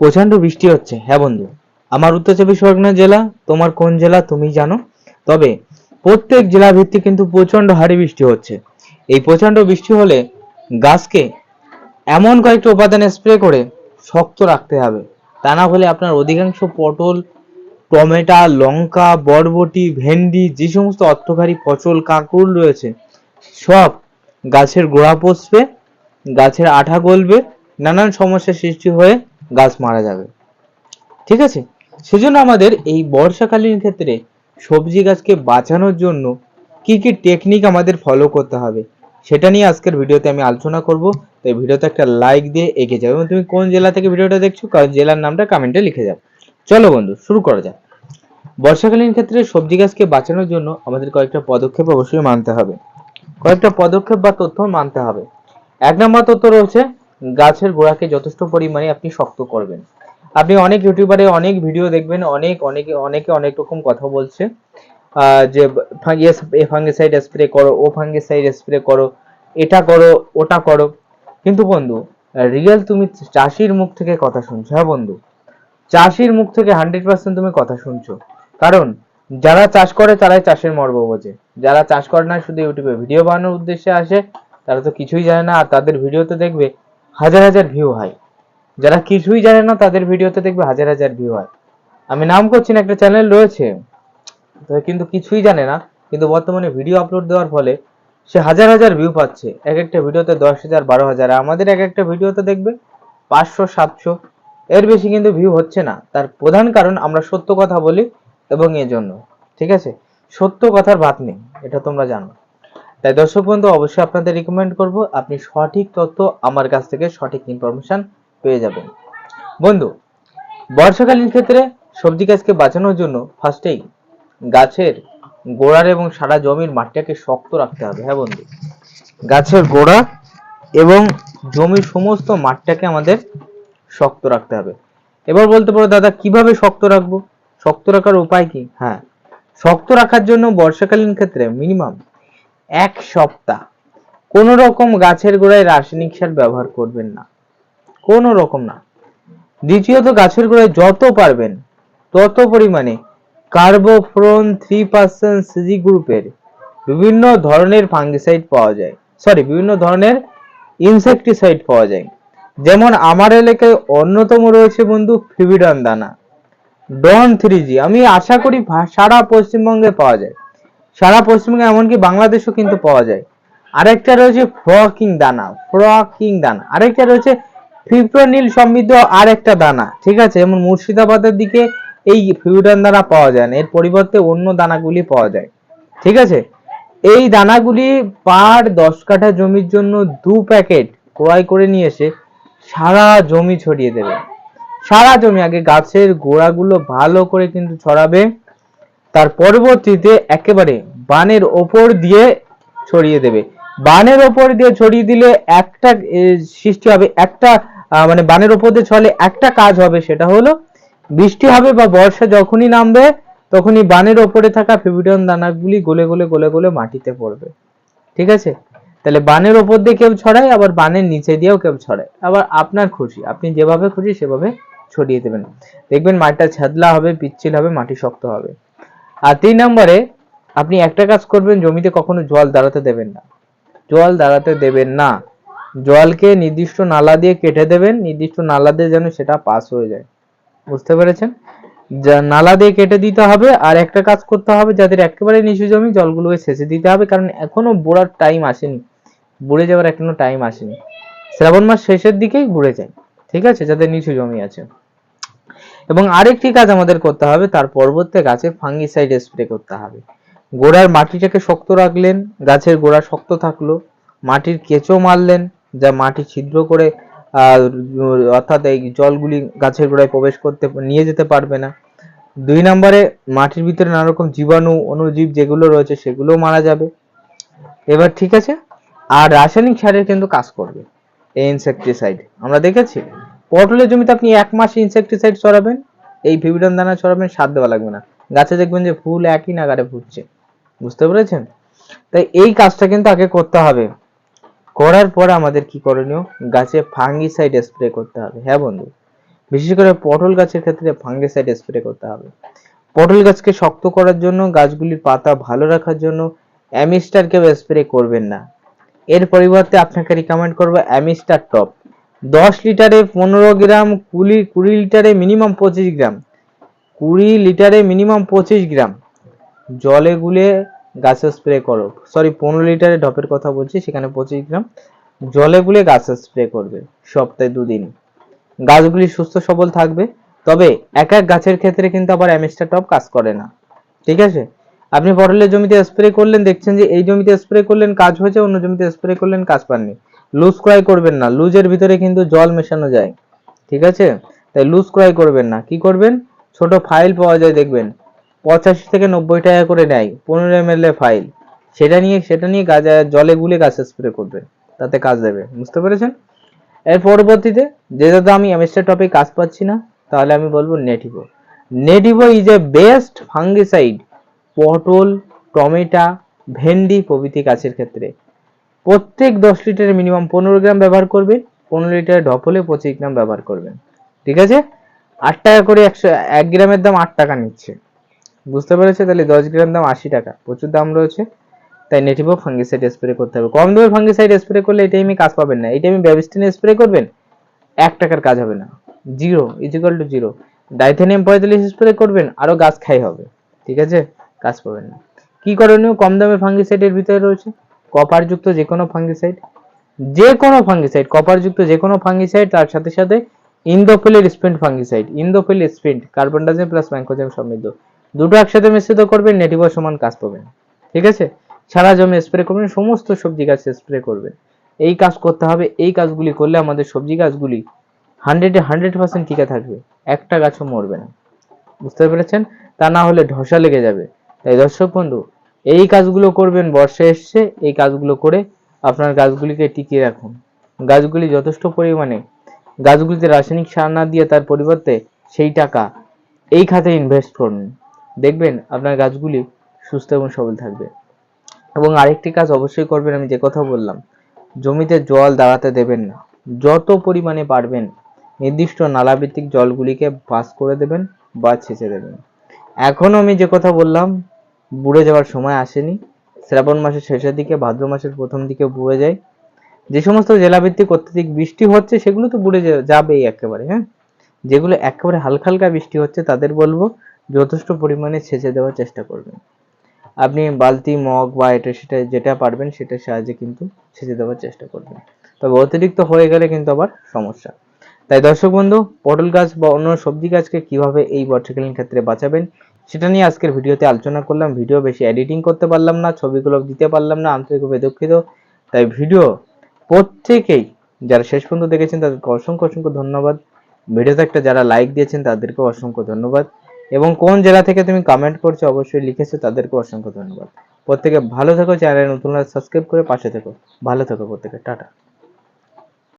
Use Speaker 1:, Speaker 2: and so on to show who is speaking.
Speaker 1: প্রচণ্ড বৃষ্টি হচ্ছে। হ্যাঁ বন্ধু, আমার উত্তর চব্বিশ পরগনা জেলা, তোমার কোন জেলা তুমি জানো। তবে প্রত্যেক জেলা ভিত্তিক কিন্তু প্রচণ্ড হারে বৃষ্টি হচ্ছে। এই প্রচণ্ড বৃষ্টি হলে গাছকে এমন কয়েকটা উপাদান স্প্রে করে শক্ত রাখতে হবে। তা না হলে আপনার অধিকাংশ পটল, টমেটো, লঙ্কা, বরবটি, ভেন্ডি, যে সমস্ত অর্থকারী ফসল কাঁকুল রয়েছে, সব গাছের গোড়া পচবে, গাছের আঠা গলবে, নানান সমস্যার সৃষ্টি হয়ে গাছ মারা যাবে। ঠিক আছে? সেজন্য আমাদের এই বর্ষাকালীন ক্ষেত্রে সবজি গাছকে বাঁচানোর জন্য কি কি টেকনিক আমাদের ফলো করতে হবে, সেটা নিয়ে আজকের ভিডিওতে আমি আলোচনা করব। তাই ভিডিওতে একটা লাইক দিয়ে এগিয়ে যাবে এবং তুমি কোন জেলা থেকে ভিডিওটা দেখছ, কারণ জেলার নামটা কমেন্টে লিখে যাও। চলো বন্ধু, শুরু করা যাক। বর্ষাকালীন ক্ষেত্রে সবজি গাছকে বাঁচানোর জন্য আমাদের কয়েকটা পদক্ষেপ অবশ্যই মানতে হবে। কয়েকটা পদক্ষেপ বা তথ্য মানতে হবে। এক নম্বর তথ্য রয়েছে গাছের গোড়াকে যথেষ্ট পরিমাণে আপনি শক্ত করবেন। আপনি অনেক ইউটিউবারে অনেক ভিডিও দেখবেন, অনেক, অনেকে অনেকে অনেক রকম কথা বলছে। যে এ ফাঙ্গিসাইড স্প্রে করো, ও ফাঙ্গিসাইড স্প্রে করো, এটা করো, ওটা করো। কিন্তু বন্ধু, রিয়েল তুমি চাষির মুখ থেকে কথা শুনছো। হ্যাঁ বন্ধু, চাষির মুখ থেকে হান্ড্রেড পার্সেন্ট তুমি কথা শুনছো। কারণ, যারা চাষ করে তারাই চাষের মর্ম বোঝে। যারা চাষ করে না, শুধু ইউটিউবে ভিডিও বানানোর উদ্দেশ্যে আসে, তারা তো কিছুই জানে না। আর তাদের ভিডিওতে দেখবে হাজার হাজার ভিউ হয়। যারা কিছুই জানে না, তাদের ভিডিওতে দেখবে হাজার হাজার ভিউ হয়। আমি নাম করছি না, একটা চ্যানেল রয়েছে। কিন্তু কিছুই জানে না, কিন্তু বর্তমানে ভিডিও আপলোড দেওয়ার ফলে সে হাজার হাজার ভিউ পাচ্ছে। এক একটা ভিডিওতে দশ হাজার, বারো হাজার আমাদের এক একটা ভিডিওতে দেখবে পাঁচশো, সাতশো। এর বেশি কিন্তু ভিউ হচ্ছে না। তার প্রধান কারণ আমরা সত্য কথা বলি এবং এর জন্য ঠিক আছে? সত্য কথার ভাত নেই, এটা তোমরা জানো। তাই দর্শক বন্ধু, অবশ্যই আপনাদের রিকমেন্ড করব, আপনি সঠিক তথ্য আমার কাছ থেকে সঠিক ইনফরমেশন পেয়ে যাবেন। বন্ধু, বর্ষাকালীন ক্ষেত্রে সবজি গাছকে বাঁচানোর জন্য ফার্স্টেই গাছের গোড়ার এবং সারা জমির মাটিটাকে শক্ত রাখতে হবে হ্যাঁ বন্ধু? গাছের গোড়া এবং জমির সমস্ত মাঠটাকে আমাদের শক্ত রাখতে হবে। এবার বলতে পারো, দাদা, কীভাবে শক্ত রাখব? শক্ত রাখার উপায় কি? হ্যাঁ শক্ত রাখার জন্য বর্ষাকালীন ক্ষেত্রে মিনিমাম এক সপ্তাহ। কোনো রকম গাছের গোড়ায় রাসায়নিক সার ব্যবহার করবেন না। কোনো রকম না। দ্বিতীয়ত, গাছের গোড়ায় যত পারবেন, তত পরিমাণে কার্বোফ্রন থ্রি পার্সেন্ট সিজি গ্রুপের বিভিন্ন ধরনের ফাঙ্গিসাইড পাওয়া যায়। সরি, বিভিন্ন ধরনের ইনসেকটিসাইড পাওয়া যায়। যেমন, আমার এলাকায় অন্যতম রয়েছে বন্ধু ফিবিডন দানা। ডন থ্রি জি। আমি আশা করি সারা পশ্চিমবঙ্গে পাওয়া যায়। সারা পশ্চিমবঙ্গে এমনকি বাংলাদেশেও কিন্তু পাওয়া যায়। আরেকটা রয়েছে ফ্রকিং দানা ফ্রকিং দানা। আরেকটা রয়েছে ফিপ্রোনিল সমৃদ্ধ আরেকটা দানা, ঠিক আছে? যেমন মুর্শিদাবাদের দিকে এই ফিউডান দানা পাওয়া যায় না, এর পরিবর্তে অন্য দানাগুলি পাওয়া যায়, ঠিক আছে? এই দানাগুলি পার দশ কাঠা জমির জন্য দু প্যাকেট ক্রয় করে নিয়ে এসে সারা জমি ছড়িয়ে দেবে। সারা জমি, আগে গাছের গোড়াগুলো ভালো করে কিন্তু ছড়াবে। তার পরবর্তীতে একেবারে বানের ওপর দিয়ে ছড়িয়ে দেবে। বানের ওপর দিয়ে ছড়িয়ে দিলে একটা সৃষ্টি হবে, একটা মানে বানের ওপর দিয়ে ছড়ালে একটা কাজ হবে, সেটা হলো বৃষ্টি হবে বা বর্ষা যখনই নামবে, তখনই বানের ওপরে থাকা ফিবিডন দানাগুলি গলে গলে গলে গলে মাটিতে পড়বে। ঠিক আছে? তাহলে বানের ওপর দিয়ে কেউ ছড়ায়, আবার বানের নিচে দিয়েও কেউ ছড়ায়। আবার আপনার খুশি, আপনি যেভাবে খুশি সেভাবে ছড়িয়ে দেবেন। দেখবেন মাটিটা ছাদলা হবে, পিচ্ছিল হবে, মাটি শক্ত হবে। আর তিন নম্বরে আপনি একটা কাজ করবেন, জমিতে কখনো জল দাঁড়াতে দেবেন না। জল দাঁড়াতে দেবেন না। জলকে নির্দিষ্ট নালা দিয়ে কেটে দেবেন, নির্দিষ্ট নালা দিয়ে যেন সেটা পাস হয়ে যায়। বুঝতে পেরেছেন? নালা দিয়ে কেটে দিতে হবে, আর একটা কাজ করতে হবে, যাদের একেবারে নিচু জমি, জলগুলোকে সেচে দিতে হবে, কারণ এখনও বোড়ার টাইম আসেনি। বুড়ে যাওয়ার এখনও টাইম আসেনি। শ্রাবণ মাস শেষের দিকেই বুড়ে যায়, ঠিক আছে? যাদের নিচু জমি আছে। এবং আরেকটি কাজ আমাদের করতে হবে, তার পরবর্তী গাছে ফাঙ্গিসাইড স্প্রে করতে হবে। গোড়ার মাটিটাকে শক্ত রাখলেন, গাছের গোড়া শক্ত থাকল, মাটির কেঁচো মারলেন, যা মাটি ছিদ্র করে অর্থাৎ এই জলগুলি গাছের গোড়ায় প্রবেশ করতে, নিয়ে যেতে পারবে না। দুই নম্বরে, মাটির ভিতরে নানা রকম জীবাণু অণুজীব যেগুলো রয়েছে সেগুলো মারা যাবে। এবার ঠিক আছে, আর রাসায়নিক সারের কিন্তু কাজ করবে, এই ইনসেকটিসাইড আমরা দেখেছি পটলের জমিতে আপনি এক মাস ইনসেকটিসাইড ছড়াবেন, এই ভিভিডন দানা ছড়াবেন, সার দেওয়া লাগবে না। গাছে দেখবেন যে ফুল একই নাগারে ফুটছে। বুঝতে পেরেছেন? তাই এই কাজটা কিন্তু আগে করতে হবে। করার পর আমাদের কি করণীয়? গাছে ফাঙ্গিসাইড স্প্রে করতে হবে। হ্যাঁ বন্ধু? বিশেষ করে পটল গাছের ক্ষেত্রে ফাঙ্গিসাইড স্প্রে করতে হবে। পটল গাছকে শক্ত করার জন্য, গাছগুলির পাতা ভালো রাখার জন্য অ্যামিস্টারকে স্প্রে করবেন না। এর পরিবর্তে আপনাকে রিকমেন্ড করব অ্যামিস্টার টপ। দশ লিটারে পনেরো গ্রাম, কুড়ি কুড়ি লিটারে মিনিমাম পঁচিশ গ্রাম। কুড়ি লিটারে মিনিমাম পঁচিশ গ্রাম। জলে গুলে গাছে স্প্রে করো। সরি পনেরো লিটারে ডপের কথা বলছি, সেখানে পঁচিশ গ্রাম। জলে গুলে গাছে স্প্রে করবে সপ্তাহে দুদিন। গাছগুলি সুস্থ সবল থাকবে। তবে এক এক গাছের ক্ষেত্রে কিন্তু আবার অ্যামিস্টার টপ কাজ করে না। ঠিক আছে? আপনি পটলের জমিতে স্প্রে করলেন, দেখছেন যে এই জমিতে স্প্রে করলেন, কাজ হয়েছে, অন্য জমিতে স্প্রে করলেন, কাজ পাননি। লুজ ক্রয় করবেন না। লুজের ভিতরে কিন্তু জল মেশানো যায়। ঠিক আছে? তাই লুজ ক্রয় করবেন না। কি করবেন? ছোট ফাইল পাওয়া যায়, দেখবেন। পঁচাশি থেকে নব্বই টাকা করে নেয়, পনেরো এম ফাইল। সেটা নিয়ে সেটা নিয়ে গাছ জলে গুলে গাছে স্প্রে করবে। তাতে কাজ দেবে। বুঝতে পেরেছেন? এর পরবর্তীতে, যে দাদা আমি এমএসটা টপে কাজ পাচ্ছি না, তাহলে আমি বলব Nativo Nativo is a best fungicide পটল, টমেটা, ভেন্ডি প্রভৃতি গাছের ক্ষেত্রে। প্রত্যেক দশ লিটারে মিনিমাম পনেরো গ্রাম ব্যবহার করবেন, পনেরো লিটারে ঢপ হলে পঁচিশ গ্রাম ব্যবহার করবেন। ঠিক আছে? আট টাকা করে একশো, এক গ্রামের দাম আট টাকা নিচ্ছে। বুঝতে পেরেছে? তাহলে দশ গ্রাম দাম আশি টাকা। প্রচুর দাম রয়েছে। তাই নেটিভো ফাঙ্গিসাইড স্প্রে করতে হবে। কম দামে ফাঙ্গিসাইড স্প্রে করলে এই টাইমে কাজ পাবেন না। এই টাইমে ব্যাবিস্টিন স্প্রে করবেন, এক টাকার কাজ হবে না। জিরো ইজিক্যাল টু জিরো ডাইথেনিয়াম পঁয়তাল্লিশ স্প্রে করবেন আরও গাছ খাই হবে। ঠিক আছে? কাজ পাবেন না। কি করণীয়? কম দামে ফাঙ্গিসাইডের ভিতরে রয়েছে। কপার যুক্ত যে কোনো ফাঙ্গিসাইড যে কোনো ফাঙ্গিসাইড কপার যুক্ত যে কোনো ফাঙ্গিসাইড তার সাথে সাথে ইন্দোফিলের Sprint fungicide Indofil Sprint carbon dioxide plus mancozeb সমৃদ্ধ। দুটো একসাথে মিশ্রিত করবেন নেটিভো সমান কাজ পাবেন। ঠিক আছে? সারা জমি স্প্রে করবেন, সমস্ত সবজি গাছে স্প্রে করবেন। এই কাজ করতে হবে, এই কাজগুলি করলে আমাদের সবজি গাছগুলি হান্ড্রেডে হান্ড্রেড পার্সেন্ট টিকে থাকবে। একটা গাছও মরবে না। বুঝতে পেরেছেন? তা না হলে ধসা লেগে যাবে। তাই দর্শক বন্ধু এই কাজগুলো করবেন, বর্ষা এসছে, এই কাজগুলো করে আপনার গাছগুলিকে টিকিয়ে রাখুন। গাছগুলি যথেষ্ট পরিমাণে। গাছগুলিতে রাসায়নিক সার না দিয়ে তার পরিবর্তে সেই টাকা এই খাতে ইনভেস্ট করুন। দেখবেন আপনার গাছগুলি সুস্থ এবং সবল থাকবে। এবং আরেকটি কাজ অবশ্যই করবেন, আমি যে কথা বললাম, জমিতে জল দাঁড়াতে দেবেন না। যত পরিমাণে পারবেন, নির্দিষ্ট নালাভিত্তিক জলগুলিকে পাস করে দেবেন বা ছেঁচে দেবেন। এখনও আমি যে কথা বললাম বুড়ে যাওয়ার সময় আসেনি। শ্রাবণ মাসের শেষের দিকে, ভাদ্র মাসের প্রথম দিকে বুড়ে যায়। যে সমস্ত জেলাভিত্তিক, অত্যধিক বৃষ্টি হচ্ছে, সেগুলো তো বুড়ে যাবেই একেবারে হ্যাঁ? যেগুলো একেবারে হালকা হালকা বৃষ্টি হচ্ছে, তাদের বলব, যথেষ্ট পরিমাণে ছেঁচে দেওয়ার চেষ্টা করবেন। আপনি বালতি, মগ বা এটা সেটা যেটা পারবেন, সেটার সাহায্যে কিন্তু ছেঁচে দেওয়ার চেষ্টা করবেন। তবে অতিরিক্ত হয়ে গেলে কিন্তু আবার সমস্যা। তাই দর্শক বন্ধু, পটল গাছ বা অন্য সবজি গাছকে কীভাবে এই বর্ষাকালীন ক্ষেত্রে বাঁচাবেন সেটা নিয়ে আজকের ভিডিওতে আলোচনা করলাম। ভিডিও বেশি এডিটিং করতে পারলাম না, ছবিগুলো দিতে পারলাম না আন্তরিকভাবে দুঃখিত। তাই ভিডিও প্রত্যেকেই যারা শেষ পর্যন্ত দেখেছেন, তাদেরকে অসংখ্য অসংখ্য ধন্যবাদ। ভিডিওতে একটা যারা লাইক দিয়েছেন, তাদেরকে অসংখ্য ধন্যবাদ। এবং কোন জেলা থেকে তুমি কমেন্ট করছ, অবশ্যই লিখেছো, তাদেরকে অসংখ্য ধন্যবাদ। প্রত্যেকে ভালো থেকো, চ্যানেলে নতুন সাবস্ক্রাইব করে পাশে থেকো। ভালো থেকো প্রত্যেকে, টাটা।